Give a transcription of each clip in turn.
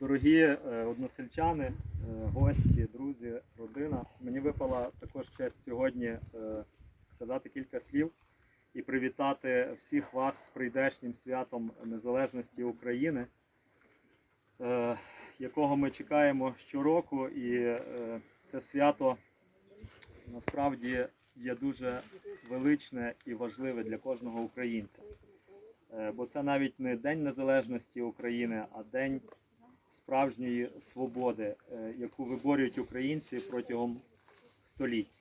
Дорогі е, односельчани, е, гості, друзі, родина. Мені випала також честь сьогодні е, сказати кілька слів і привітати всіх вас з прийдешнім святом Незалежності України, якого ми чекаємо щороку. І це свято насправді є дуже величне і важливе для кожного українця. Е, Бо це навіть не День Незалежності України, а День справжньої свободи, е, яку виборюють українці протягом століть.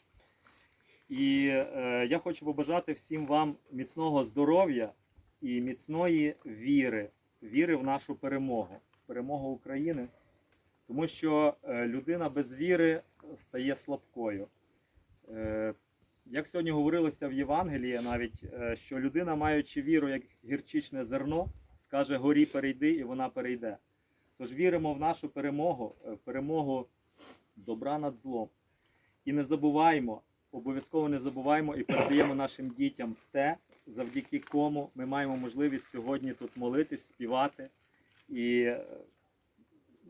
І е, я хочу побажати всім вам міцного здоров'я і міцної віри, віри в нашу перемогу, перемогу України, тому що людина без віри стає слабкою. Як сьогодні говорилося в Євангелії, навіть е, що людина, маючи віру як гірчичне зерно, скаже горі перейди, і вона перейде. Тож віримо в нашу перемогу, е, в перемогу добра над злом. І не забуваємо, обов'язково не забуваємо і передаємо нашим дітям те, завдяки кому ми маємо можливість сьогодні тут молитись, співати і е,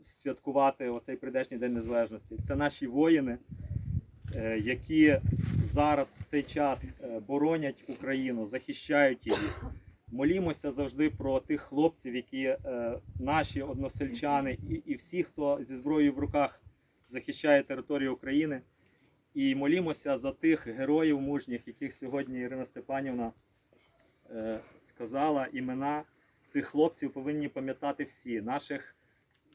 святкувати оцей прийдешній День Незалежності. Це наші воїни, які зараз в цей час е, боронять Україну, захищають її. Молімося завжди про тих хлопців, які е, наші односельчани, і, і всі, хто зі зброєю в руках захищає територію України. І молімося за тих героїв мужніх, яких сьогодні Ірина Степанівна е, сказала. Імена цих хлопців повинні пам'ятати всі наших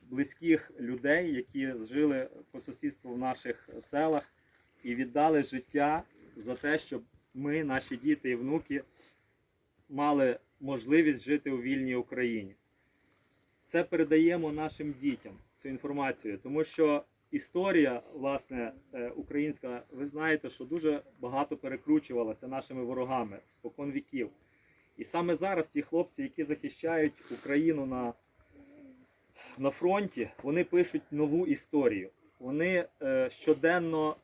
близьких людей, які жили по сусідству в наших селах і віддали життя за те, щоб ми, наші діти і внуки, мали можливість жити у вільній Україні. Це передаємо нашим дітям цю інформацію, тому що історія, власне, е, українська, ви знаєте, що дуже багато перекручувалася нашими ворогами спокон віків. І саме зараз ті хлопці, які захищають Україну на, на фронті, вони пишуть нову історію. Вони е, щоденно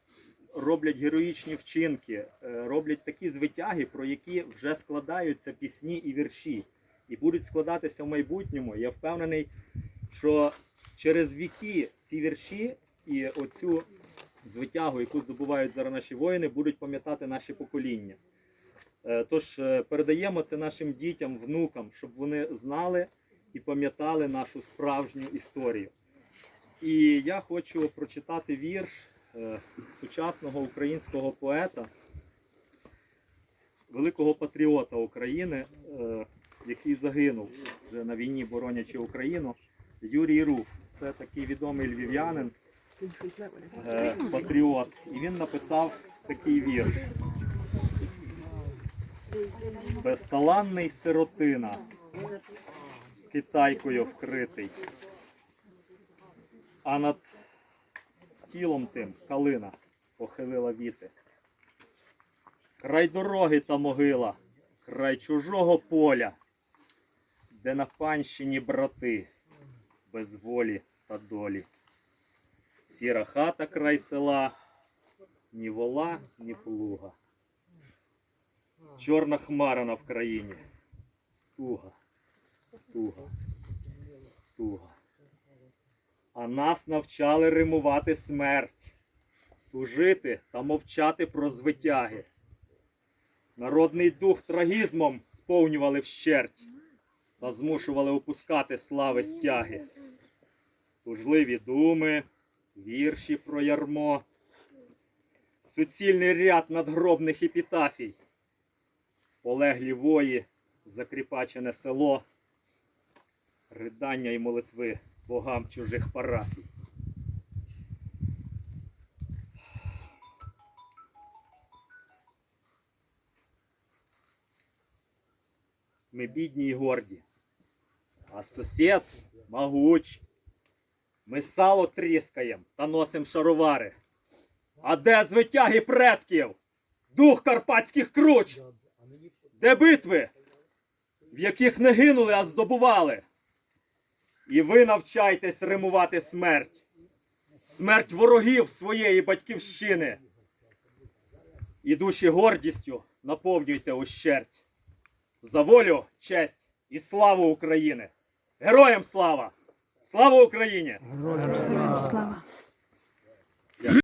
роблять героїчні вчинки, е, роблять такі звитяги, про які вже складаються пісні і вірші, і будуть складатися в майбутньому. Я впевнений, що через віки ці вірші і оцю звитягу, яку здобувають зараз наші воїни, будуть пам'ятати наші покоління. Е, Тож е, передаємо це нашим дітям, внукам, щоб вони знали і пам'ятали нашу справжню історію. І я хочу прочитати вірш сучасного українського поета, великого патріота України, е, який загинув вже на війні, боронячи Україну, Юрій Руф. Це такий відомий львів'янин, е, патріот. І він написав такий вірш. Безталанний сиротина, китайкою вкритий, а над тілом тим калина похилила віти. Край дороги та могила, край чужого поля, де на панщині брати, без волі та долі. Сіра хата край села, ні вола, ні плуга. Чорна хмара на Вкраїні. Туга, туга, туга. А нас навчали римувати смерть, тужити та мовчати про звитяги. Народний дух трагізмом сповнювали вщерть та змушували опускати слави стяги. Тужливі думи, вірші про ярмо, суцільний ряд надгробних епітафій, полеглі вої, закріпачене село, ридання і молитви богам чужих парафій. Ми бідні й горді, а сусід могуч. Ми сало тріскаєм та носим шаровари. А де звитяги предків? Дух карпатських круч? Де битви, в яких не гинули, а здобували? І ви навчайтесь римувати смерть, смерть ворогів своєї батьківщини. І душі гордістю наповнюйте ущерть. За волю, честь і славу України! Героям слава! Слава Україні! Героям Слава!